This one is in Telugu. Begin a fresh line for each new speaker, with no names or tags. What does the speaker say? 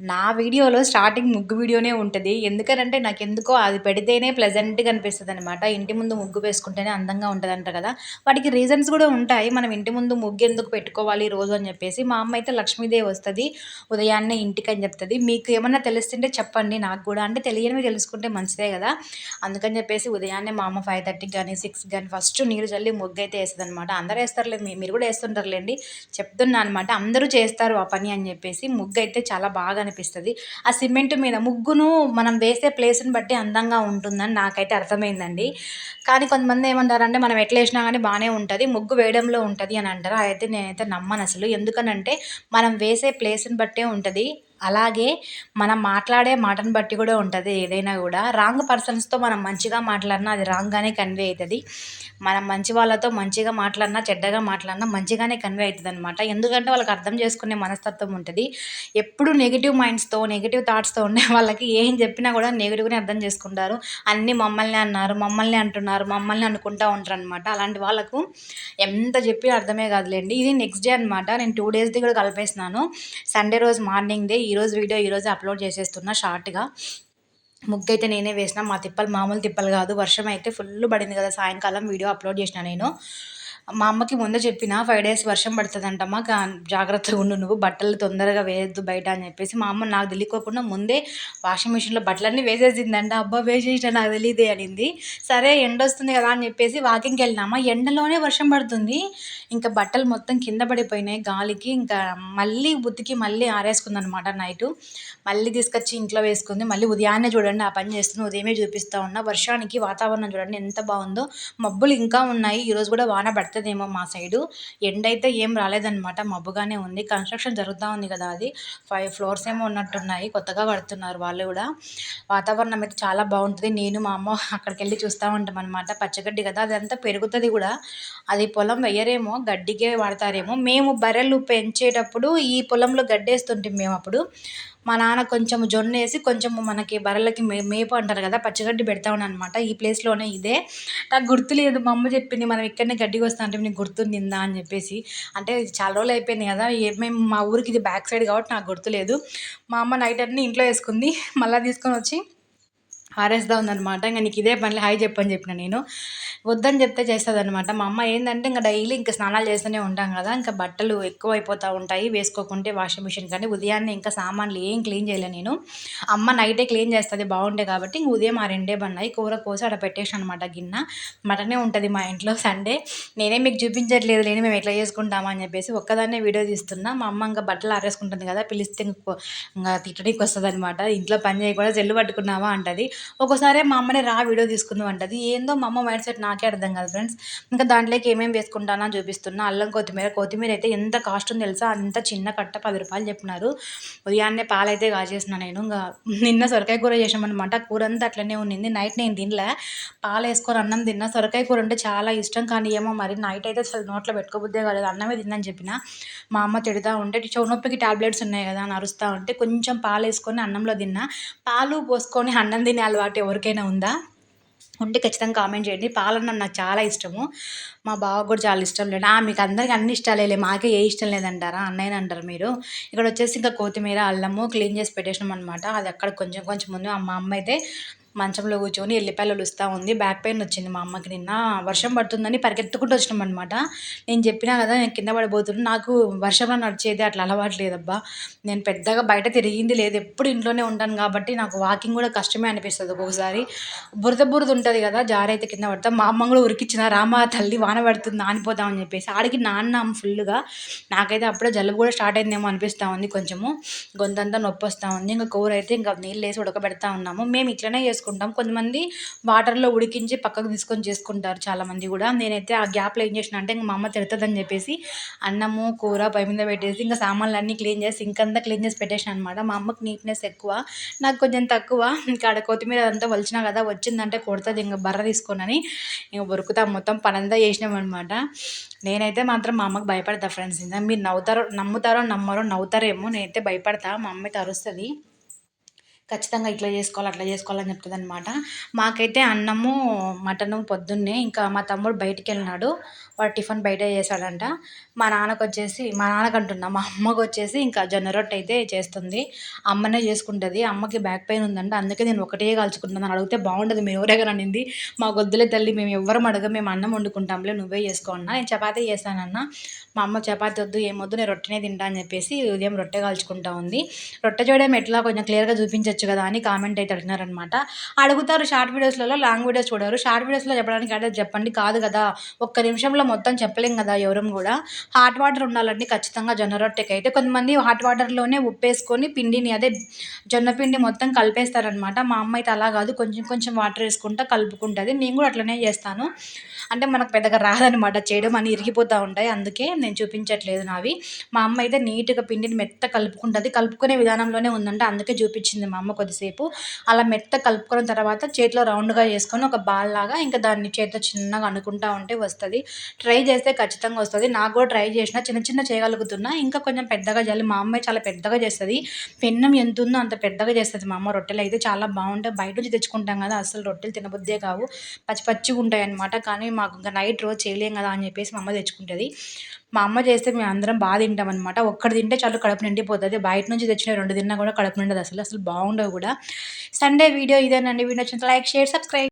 నా వీడియోలో స్టార్టింగ్ ముగ్గు వీడియోనే ఉంటుంది. ఎందుకనంటే నాకు ఎందుకో అది పెడితేనే ప్లెజెంట్గా అనిపిస్తుంది అనమాట ఇంటి ముందు ముగ్గు వేసుకుంటేనే అందంగా ఉంటుంది కదా. వాటికి రీజన్స్ కూడా ఉంటాయి. మనం ఇంటి ముందు ముగ్గు ఎందుకు పెట్టుకోవాలి రోజు అని చెప్పేసి మా అమ్మ అయితే లక్ష్మీదేవి వస్తుంది. ఉదయాన్నే ఇంటికి అని చెప్తుంది. మీకు ఏమన్నా తెలుస్తుంటే చెప్పండి నాకు కూడా. అంటే తెలియనివి తెలుసుకుంటే మంచిదే కదా. అందుకని చెప్పేసి ఉదయాన్నే మా అమ్మ ఫైవ్ థర్టీకి కానీ సిక్స్ కానీ ఫస్ట్ నీరు చల్లి ముగ్గు అయితే వేస్తుంది అనమాట అందరూ వేస్తారులే. మీరు కూడా వేస్తుంటారులేండి. చెప్తున్నా అనమాట అందరూ చేస్తారు ఆ పని అని చెప్పేసి ముగ్గు అయితే చాలా బాగా అనిపిస్తుంది. ఆ సిమెంట్ మీద ముగ్గును మనం వేసే ప్లేస్ని బట్టి అందంగా ఉంటుందని నాకైతే అర్థమైందండి. కానీ కొంతమంది ఏమంటారంటే మనం ఎట్లా వేసినా కానీ బాగానే ఉంటుంది ముగ్గు వేయడంలో ఉంటుంది అని అంటారు. అయితే నేనైతే నమ్మను అసలు. ఎందుకనంటే మనం వేసే ప్లేస్ని బట్టే ఉంటుంది. అలాగే మనం మాట్లాడే మాటను బట్టి కూడా ఉంటుంది ఏదైనా కూడా. రాంగ్ పర్సన్స్తో మనం మంచిగా మాట్లాడినా అది రాంగ్గానే కన్వే అవుతుంది మనం మంచి వాళ్ళతో మంచిగా మాట్లాడినా చెడ్డగా మాట్లాడినా మంచిగానే కన్వే అవుతుంది అనమాట ఎందుకంటే వాళ్ళకి అర్థం చేసుకునే మనస్తత్వం ఉంటుంది. ఎప్పుడు నెగిటివ్ మైండ్స్తో నెగిటివ్ థాట్స్తో ఉండే వాళ్ళకి ఏం చెప్పినా కూడా నెగిటివ్గానే అర్థం చేసుకుంటారు. అన్నీ మమ్మల్ని అన్నారు మమ్మల్ని అంటున్నారు మమ్మల్ని అనుకుంటూ ఉంటారు అనమాట అలాంటి వాళ్ళకు ఎంత చెప్పి అర్థమే కాదులేండి. ఇది నెక్స్ట్ డే అనమాట నేను టూ డేస్ది కూడా కలిపేసినాను. సండే రోజు మార్నింగ్ డే ఈరోజు వీడియో ఈరోజు అప్లోడ్ చేసేస్తున్నా షార్ట్గా. ముగ్గు అయితే నేనే వేసిన మా తిప్పలు మామూలు తిప్పలు కాదు. వర్షం అయితే ఫుల్ పడింది కదా సాయంకాలం వీడియో అప్లోడ్ చేసిన నేను. మా అమ్మకి ముందే చెప్పిన ఫైవ్ డేస్ వర్షం పడుతుందంటమ్మా కా జాగ్రత్తగా ఉండు నువ్వు బట్టలు తొందరగా వేయద్దు బయట అని చెప్పేసి మా అమ్మ నాకు తెలియకోకుండా ముందే వాషింగ్ మిషన్లో బట్టలన్నీ వేసేసిందంట. అబ్బా వేసేసిన నాకు తెలియదే అనింది. సరే ఎండ వస్తుంది కదా అని చెప్పేసి వాకింగ్కి వెళ్ళినామా. ఎండలోనే వర్షం పడుతుంది. ఇంకా బట్టలు మొత్తం కింద పడిపోయినాయి గాలికి. ఇంకా మళ్ళీ ఉతికి మళ్ళీ ఆరేసుకుంది అనమాట నైట్. మళ్ళీ తీసుకొచ్చి ఇంట్లో వేసుకుంది. మళ్ళీ ఉదయాన్నే చూడండి ఆ పని చేస్తుంది ఉదయమే చూపిస్తూ ఉన్నా. వర్షానికి వాతావరణం చూడండి ఎంత బాగుందో. మబ్బులు ఇంకా ఉన్నాయి. ఈరోజు కూడా వాన పడుతుందేమో మా సైడు. ఎండ అయితే ఏం రాలేదన్నమాట. మబ్బుగానే ఉంది. కన్స్ట్రక్షన్ జరుగుతూ ఉంది కదా అది. ఫైవ్ ఫ్లోర్స్ ఏమో ఉన్నట్టున్నాయి. కొత్తగా కడుతున్నారు వాళ్ళు కూడా. వాతావరణం అయితే చాలా బాగుంటుంది. నేను మా అమ్మ అక్కడికి వెళ్ళి చూస్తూ ఉంటాం అనమాట పచ్చగడ్డి కదా అదంతా పెరుగుతుంది కూడా. అది పొలం వేయరేమో గడ్డికే వాడతారేమో. మేము బర్రెలు పెంచేటప్పుడు ఈ పొలంలో గడ్డేస్తుంటాం మేము అప్పుడు మా నాన్న కొంచెం జొన్న వేసి కొంచెం మనకి బర్రెలకి మే మేపు అంటారు కదా పచ్చిగడ్డి పెడతా అనమాట ఈ ప్లేస్లోనే ఇదే. నాకు గుర్తులేదు మా అమ్మ చెప్పింది మనం ఇక్కడనే గడ్డికి వస్తా అంటే నీకు గుర్తుందిందా అని చెప్పేసి. అంటే చాలా రోజులు అయిపోయింది కదా ఏమేమి మేము మా ఊరికి ఇది బ్యాక్ సైడ్ కాబట్టి నాకు గుర్తులేదు. మా అమ్మ నైట్ అన్ని ఇంట్లో వేసుకుంది మళ్ళీ తీసుకొని వచ్చి ఆరేస్తా ఉందనమాట ఇంకా నీకు ఇదే పనిలో హాయ్ చెప్పని చెప్పిన నేను. వద్దని చెప్తే చేస్తుంది అనమాట మా అమ్మ ఏంటంటే ఇంకా డైలీ ఇంకా స్నానాలు చేస్తూనే ఉంటాం కదా ఇంకా బట్టలు ఎక్కువ అయిపోతూ ఉంటాయి. వేసుకోకుంటే వాషింగ్ మిషన్ కానీ ఉదయాన్నే ఇంకా సామాన్లు ఏం క్లీన్ చేయలే నేను. అమ్మ నైటే క్లీన్ చేస్తుంది బాగుండే కాబట్టి ఇంక ఉదయం ఆ రెండే బన్నాయి కూర కోసి అక్కడ పెట్టేసాను అనమాట గిన్నె. మటనే ఉంటుంది మా ఇంట్లో సండే. నేనే మీకు చూపించట్లేదు లేని మేము ఎట్లా చేసుకుంటామా అని చెప్పేసి ఒక్కదాన్నే వీడియో తీస్తున్నా. మా అమ్మ ఇంకా బట్టలు ఆరేసుకుంటుంది కదా పిలిస్తే ఇంకా తిట్టడానికి వస్తుంది అనమాట ఇంట్లో పని చేయకుండా జల్లు పట్టుకున్నావా అంటది. ఒక్కోసారి మా అమ్మనే రా వీడియో తీసుకుందాం అంటది. ఏందో మా అమ్మ మైండ్ సెట్ నాకే అర్థం కాదు ఫ్రెండ్స్. ఇంకా దాంట్లోకి ఏమేమి వేసుకుంటానో చూపిస్తున్నా. అల్లం కొత్తిమీర. కొత్తిమీర అయితే ఎంత కాస్ట్ ఉందో తెలుసా? అంత చిన్న కట్ట పది రూపాయలు చెప్పినారు. ఉదయాన్నే పాలైతే కాచేసిన నేను. ఇంకా నిన్న సొరకాయ కూర చేసామన్నమాట కూర అంతా అట్లనే ఉండింది నైట్ నేను తినలే. పాలు వేసుకొని అన్నం తిన్నా. సొరకాయ కూర అంటే చాలా ఇష్టం కానీ ఏమో మరి నైట్ అయితే అసలు నోట్లో పెట్టుకోబుద్దే కాలేదు. అన్నమే తిందని చెప్పిన. మా అమ్మ తిడతా ఉంటే చెవు నొప్పికి టాబ్లెట్స్ ఉన్నాయి కదా అని అరుస్తూ ఉంటే కొంచెం పాలు వేసుకొని అన్నంలో తిన్నా. పాలు పోసుకొని అన్నం తినే అలవాటు ఎవరికైనా ఉందా? ఉంటే ఖచ్చితంగా కామెంట్ చేయండి. పాలన్నం నాకు చాలా ఇష్టము. మా బావ కూడా చాలా ఇష్టం లేదు "ఆ, మీకు అందరికీ అన్ని ఇష్టాలేలే మాకే ఏ ఇష్టం లేదంటారా? అన్నయ్య అంటారు మీరు. ఇక్కడ వచ్చేసి ఇంకా కొత్తిమీర అల్లము క్లీన్ చేసి పెట్టేసినాం అనమాట అది అక్కడ కొంచెం కొంచెం ముందు మా అమ్మ అయితే మంచంలో కూర్చొని ఎల్లిపాయలు వస్తూ ఉంది. బ్యాక్ పెయిన్ వచ్చింది మా అమ్మకి నిన్న. వర్షం పడుతుందని పరిగెత్తుకుంటూ వచ్చినాం అనమాట నేను చెప్పినా కదా నేను కింద పడిపోతున్నాను నాకు వర్షంలో నడిచేది అట్లా అలవాటు లేదబ్బా. నేను పెద్దగా బయట తిరిగింది లేదు. ఎప్పుడు ఇంట్లోనే ఉంటాను కాబట్టి నాకు వాకింగ్ కూడా కష్టమే అనిపిస్తుంది ఒక్కొక్కసారి. బురద బురద ఉంటుంది కదా జారైతే కింద పడతాం. మా అమ్మ కూడా ఉరికిచ్చిన రామ తల్లి వాన పడుతుంది నానిపోతామని చెప్పేసి. ఆడికి నాన్నాం ఫుల్గా నాకైతే అప్పుడే జలుబు కూడా స్టార్ట్ అయిందేమో అనిపిస్తూ ఉంది కొంచెము. గొంతంతా నొప్పి వస్తూ ఉంది. ఇంకా కూర అయితే ఇంకా నీళ్ళు వేసి ఉడకబెడతా ఉన్నాము. మేము ఇట్లనే చేసుకుంటాం కొంతమంది వాటర్లో ఉడికించి పక్కకు తీసుకొని చేసుకుంటారు చాలామంది కూడా. నేనైతే ఆ గ్యాప్లో ఏం చేసిన అంటే ఇంకా మా అమ్మ తిడుతుందని చెప్పేసి అన్నము కూర పై మీద పెట్టేసి ఇంకా సామాన్లు అన్నీ క్లీన్ చేసి ఇంకంతా క్లీన్ చేసి పెట్టేసిన అనమాట మా అమ్మకి నీట్నెస్ ఎక్కువ. నాకు కొంచెం తక్కువ. ఇంకా ఆడ కొత్తిమీర అంతా వలిచినా కదా వచ్చిందంటే కొడుతుంది ఇంకా బర్ర తీసుకోనని ఇంకా ఉరుకుతాం మొత్తం పనంతా చేసినాం అనమాట నేనైతే మాత్రం మా అమ్మకి భయపడతా ఫ్రెండ్స్. ఇంకా మీరు నవ్వుతారో నమ్ముతారో నమ్మరో నవ్వుతారేమో నేనైతే భయపడతా. మా అమ్మ అయితే అరుస్తుంది. ఖచ్చితంగా ఇట్లా చేసుకోవాలి అట్లా చేసుకోవాలని చెప్తుంది అనమాట మాకైతే అన్నము మటను పొద్దున్నే ఇంకా మా తమ్ముడు బయటికి వెళ్ళినాడు వాడు టిఫిన్ బయట చేశాడంట. మా నాన్నకు వచ్చేసి మా నాన్నకంటున్నా మా అమ్మకు వచ్చేసి ఇంకా జొన్న రొట్టె అయితే చేస్తుంది. అమ్మనే చేసుకుంటుంది. అమ్మకి బ్యాక్ పెయిన్ ఉందంట. అందుకే నేను ఒకటే కాల్చుకుంటున్నాను అడిగితే బాగుంటుంది మీరు ఎవరైనా అనింది. మా గొద్దులే తల్లి మేము ఎవ్వరం అడగ మేము అన్నం వండుకుంటాంలే నువ్వే చేసుకో నేను చపాతీ చేస్తానన్న. మా అమ్మ చపాతీ వద్దు ఏమొద్దు నేను రొట్టెనే తింటా అని చెప్పేసి ఉదయం రొట్టె కాల్చుకుంటా ఉంది. రొట్టె చేయడం ఎట్లా? కొంచెం క్లియర్గా చూపించవచ్చు కదా అని కామెంట్ అయితే అడిగినారనమాట. అడుగుతారు షార్ట్ వీడియోస్లలో లాంగ్ వీడియోస్ చూడరు. షార్ట్ వీడియోస్లో చెప్పడానికి అంటే చెప్పండి కాదు కదా. ఒక్క నిమిషంలో మొత్తం చెప్పలేం కదా ఎవరం కూడా. హాట్ వాటర్ ఉండాలండి ఖచ్చితంగా జొన్న రొట్టెకి అయితే. కొంతమంది హాట్ వాటర్లోనే ఉప్పేసుకొని పిండిని అదే జొన్న పిండి మొత్తం కలిపేస్తారనమాట. మా అమ్మ అయితే అలా కాదు కొంచెం కొంచెం వాటర్ వేసుకుంటా కలుపుకుంటుంది. నేను కూడా అట్లనే చేస్తాను. అంటే మనకు పెద్దగా రాదనమాట. చేయడం అని ఇరిగిపోతూ ఉంటాయి. అందుకే నేను చూపించట్లేదు నావి. మా అమ్మ అయితే నీట్గా పిండిని మెత్త కలుపుకుంటుంది. కలుపుకునే విధానంలోనే ఉందంటే. అందుకే చూపించింది మా అమ్మ. కొద్దిసేపు అలా మెత్త కలుపుకున్న తర్వాత చేతిలో రౌండ్గా చేసుకొని ఒక బాల్ లాగా ఇంకా దాన్ని చేతితో చిన్నగా అనుకుంటా ఉంటే వస్తుంది. ట్రై చేస్తే ఖచ్చితంగా వస్తుంది. నాకు కూడా ట్రై చేసిన చిన్న చిన్న చేయగలుగుతున్నా. ఇంకా కొంచెం పెద్దగా చేయాలి. మా అమ్మాయి చాలా పెద్దగా చేస్తుంది. పెన్నం ఎంత ఉందో అంత పెద్దగా చేస్తుంది మా అమ్మ. రొట్టెలు అయితే చాలా బాగుంటాయి. బయట నుంచి తెచ్చుకుంటాం కదా అసలు రొట్టెలు తినబుద్దే కావు. పచ్చి పచ్చిగా ఉంటాయి అనమాట కానీ మాకు ఇంకా నైట్ రోజు చేయలేం కదా అని చెప్పేసి మా అమ్మ తెచ్చుకుంటుంది. మా అమ్మ చేస్తే మేము అందరం బాగా తింటాం అనమాట ఒక్కటి తింటే చాలు కడుపు నిండిపోతుంది. బయట నుంచి తెచ్చిన రెండు తిన్నా కూడా కడుపు నిండదు అసలు. అసలు బాగుండవు కూడా. సండే వీడియో ఇదేనండి. వీడియో వచ్చిన లైక్ షేర్ సబ్స్క్రైబ్